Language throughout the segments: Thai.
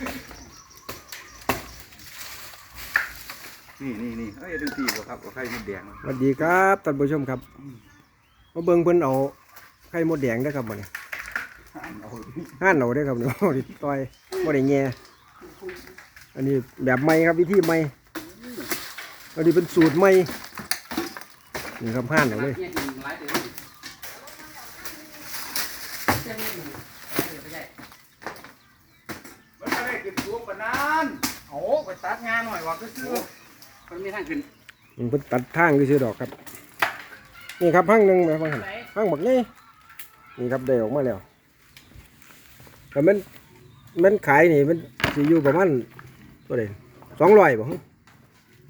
นี่นี่นี่เอ้ยดึงตีบ่ครับเอาไข่มดแดงสวัสดีครับท่านผู้ชมครับมาเบิ่งเพิ่นเอาไข่มดแดงเด้อครับมื้อนี้เอาห่านเอาเด้อครับเนาะดิต่อยบ่ได้แง่อันนี้แบบใหม่ครับวิธีใหม่อันนี้เป็นสูตรใหม่นี่ครับห่านเอาเลย เนี่ยกินหลายเดือนเจ้านี่อยู่เดี๋ยวไปใหญ่ มันก็ได้กินสูงปานนั้นโอ้ไปตัดงานหน่อยว่าก็คือมันมีทางขึ้นมันเพิ่นตัดทางซื่อๆดอกครับ นี่ครับหั่งหนึงแบบว่าหั่นหั่งบักนี่นี่ครับได้ออกมาแล้วแต่มันมันขายนี่มันสิอยู่ประมาณตัวใด200บ่ฮึ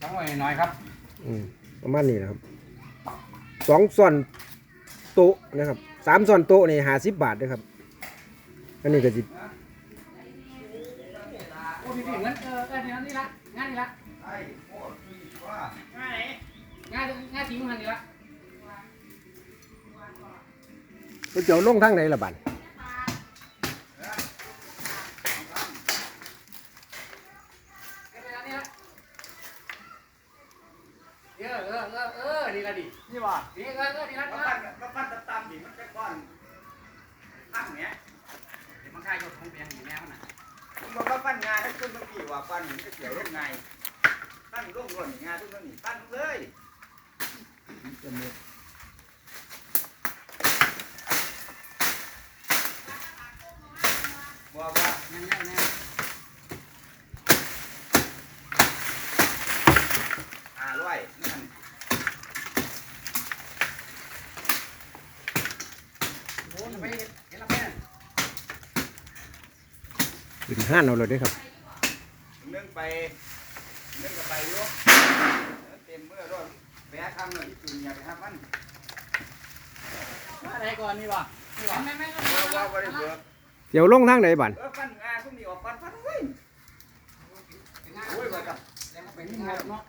ต้องไว้น้อยครับอืมประมาณนี้นะครับสองส่วนโต๊ะนะครับสามส่วนโต๊ะนี่ห้าสิบบาทนะครับอันนี้ก็สิ โอ้พี่พี่งั้นเออเออนี่ละนี่ละงานนี่ละไอ้โอ้ยว่างานไหนงานงานทิ้งมันนี่ละก๋วยเตี๋ยวลงทางไหนล่ะบัดเออนี่ละเออเออเออเออนี่ละดินี่ว่านี่เออเออนี่ละมานี่ปั้ละนมาปั้นตามๆดิมันเป็นก้อนตั้งเนี้ยเดี๋ยวมันกลายเป็นของเปียงอยู่แนวน่ะมัน บอกว่าปั้นงานให้ขึ้นมันกี่ว่าปั้นมันจะเกี่ยวยังไงปั้นร่วงร่นงานทุกเรื่องนี่ปั้นเลยจะมีบอกว่าแน่นแน่นแน่นอาร้อยนั่นโอ้ยไปเห็น ละแม่ถึงห้านเอาเลยเด้อครับเนื่องไปเนื่องกับไปอยเต็มเมื่อด้วยแบะคำหน่อยที่ตื่นอย่าไปทำมันอะไรก่อนนี่วะนี่วะไม่ไม่ไม่ว่าว่าว่าได้เบิกเดี๋ยวลงทางไหนบัดเออปั้นงานพวกนี้ออกปั้นปั้นเว้ยโอ้ยว่ากับแล้วก็ไปที่หมดเนาะ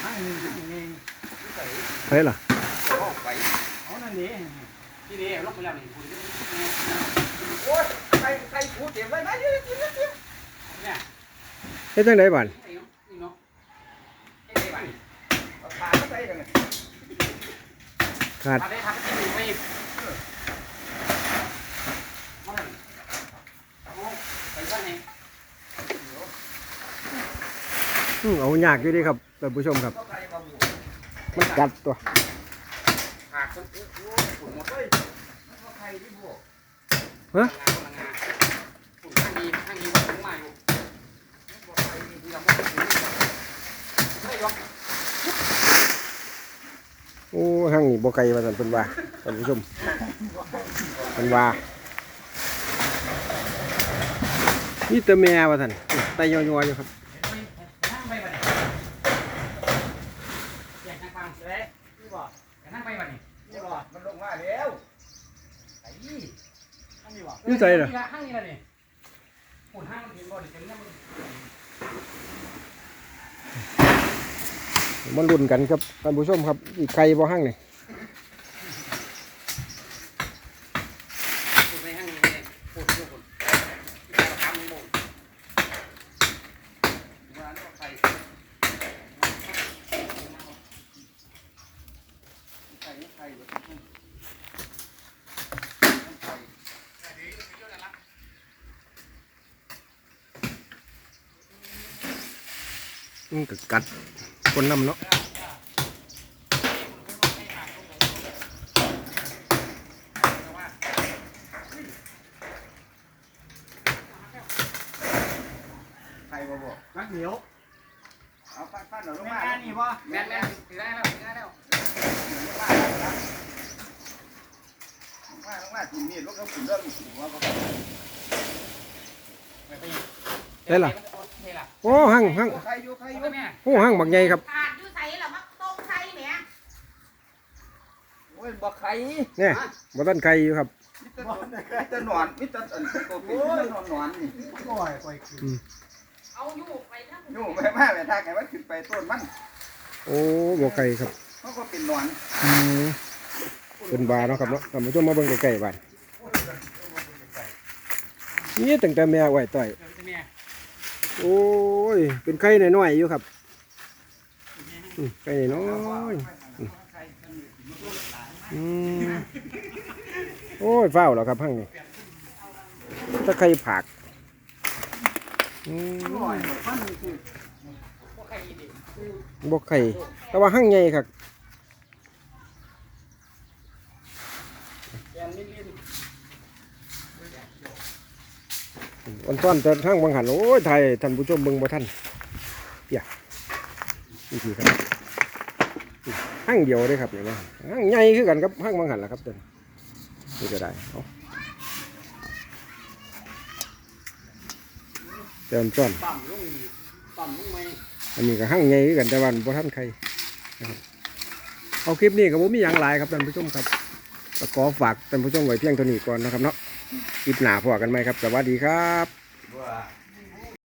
ให้หนึ่งให้หนึ่ง ไปล่ะออกไปเอานั่นดิที่นี่ลบไปแล้วนี่คุณโอ้ยใครใครพูดเต็มเลยนะเยอะๆเยเนี่ยเฮ็ดจังไดบัดนาะนี่เนาะไอ้ไอ้ๆเอาขาเข้าไปกันขาดได้ทำที่ไปเอาเอาไปบ้านไหนอื้อเอายากอยู่ดิครับท่านผู้ชมครับ มันกัดตัวขาดคนเออโอ้ยฝุ่นหมดเลยมันเข้าใครที่บุกฮะงานงานฝุ่นข้างนี้ข้างนี้ว่นมาอยู่มันเข้าใครที่เราไม่ถึงไม่ยอโอ้ห้างนี่บ่ไกลว่าซั่นเพิ่นว่าท่านผู้ชมเพิ่นว่านี่แต่แม่ว่าซั่นไตยัวๆอยู่ครับ นั่งไปบ้านไหนแยกนั่งฟัง เลยนี่บอกนั่งไปบ้านไหนนี่บอกมันลงมาแล้วไอ้ยี่ข้างนี้วะอยู่ไสล่ะ ข้างนี้ละนี่หุ่นห้างมันเห็นบ่ดิเต็มเนี่ยมันมันลุ้นกันครับท่านผู้ชมครับอีกไกลบ่ห้างนี่หุ่นไปห้างนี้เลยหุ่นหุ่นที่เราทำบ่ว่านี่ใคร ใครใครวะ มันก็กัดคนนำเนาะใครมาบอกนักเหนียวเอาปั้นปั้นเอาลงแม่มาแม่นี่บ่แม่แม่ถือได้แล้วถือได้แล้วลงมาลงมากินมีดลูกเขาขุนเรื่องหัวเขาไปไปได้ล่ะเท่ล่ะ โอ้ห้างห้างใครอยู่ใครอไปยู่แม่โอ้ห้างบักใหญ่ครับขาดอยู่ใส่ละมักตรงใส่แหมโอ้ยบอกใครเนี่ยบ่ทันไกลอยู่ครับมิตรมิตรหนอนมิตรอันตัวเป็นนอนนอนนี่ปล่อยปล่อยคือเอาอยู่ไปทั้งนู่แม่แม่แม่ทางไหนมันขึ้นไปต้นมันโอ้บ่ไกลครับอนอืมเป็นบาเนาะครับเนาะท่านผู้ชมมาเบิ่งใกล้ๆบ้านนี่ตั้งแต่แม่ไว้ต่อยเนี่ย โอ้ย เป็นไข่น้อยๆอยู่ครับไข่น้อยโอ้ยเฝ้าแล้วครับพังนี่ถ้าไข่ผักบกไข่แต่ว่าหั่งใหญ่ครับ แกนลิ้น อันซ่อนแต่ทั้งบางหันโอ้ยไทยท่านผู้ชมเบิ่งบ่ทันเปียนี่คือครับหั่งเดียวเลยครับอย่างนี้หั่งใหญ่คือกันครับหั่งบางหันล่ะครับเดินนี่ก็ได้เอาเติมซ่อนต่ำลมอันนี้ก็หั่งใหญ่คือกันแต่วันบ่ทันใครเอาคลิปนี้ก็บ่มีหยังหลายครับท่านผู้ชมครับก็ขอฝากท่านผู้ชมไว้เพียงเท่านี้ก่อนนะครับเนาะ คลิปหนาพอกันไหมครับ สวัสดีครับ